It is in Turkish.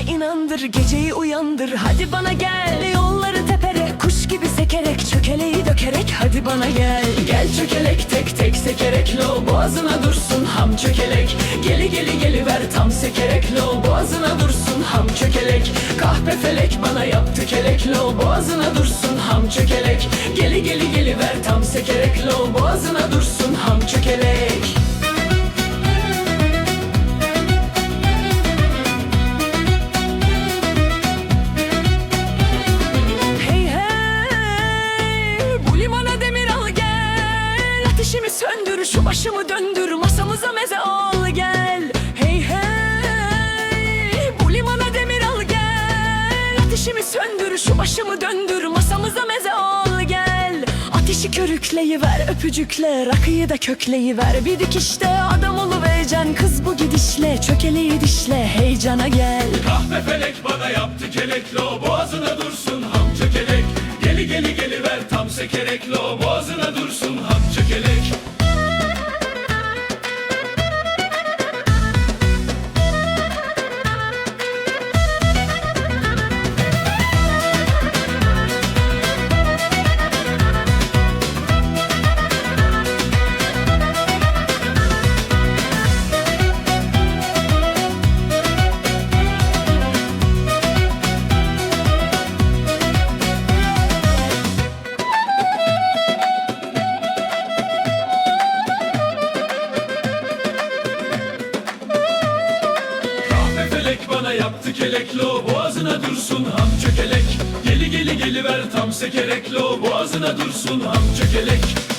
bana inandır Geceyi uyandır. Hadi bana gel Yolları tepere Kuş gibi sekerek Çökeleği dökerek. Hadi bana gel. Gel çökelek tek tek sekerek Lo boğazına dursun ham çökelek. Geli geli geli ver tam sekerek Lo boğazına dursun ham çökelek. Kahpe felek bana yaptı kelek Lo boğazına dursun ham çökelek. Geli geli geli ver tam sekerek Lo boğazına dursun ham çökelek. Söndür şu başımı döndür masamıza meze al gel. Hey hey bu limana demir al gel. Ateşimi söndür şu başımı döndür masamıza meze al gel. Ateşi körükleyiver öpücükle rakıyı da kökleyiver. Bir dikişte adam oluvereceksin kız bu gidişle Çökeleyi dişle heyecana gel. Kahve felek bana yaptı keleklo Boğazına dursun Kahve felek bana yaptı keleklo Boğazına dursun ham çökelek. Geli geli geli ver tam sekereklo Boğazına dursun ham çökelek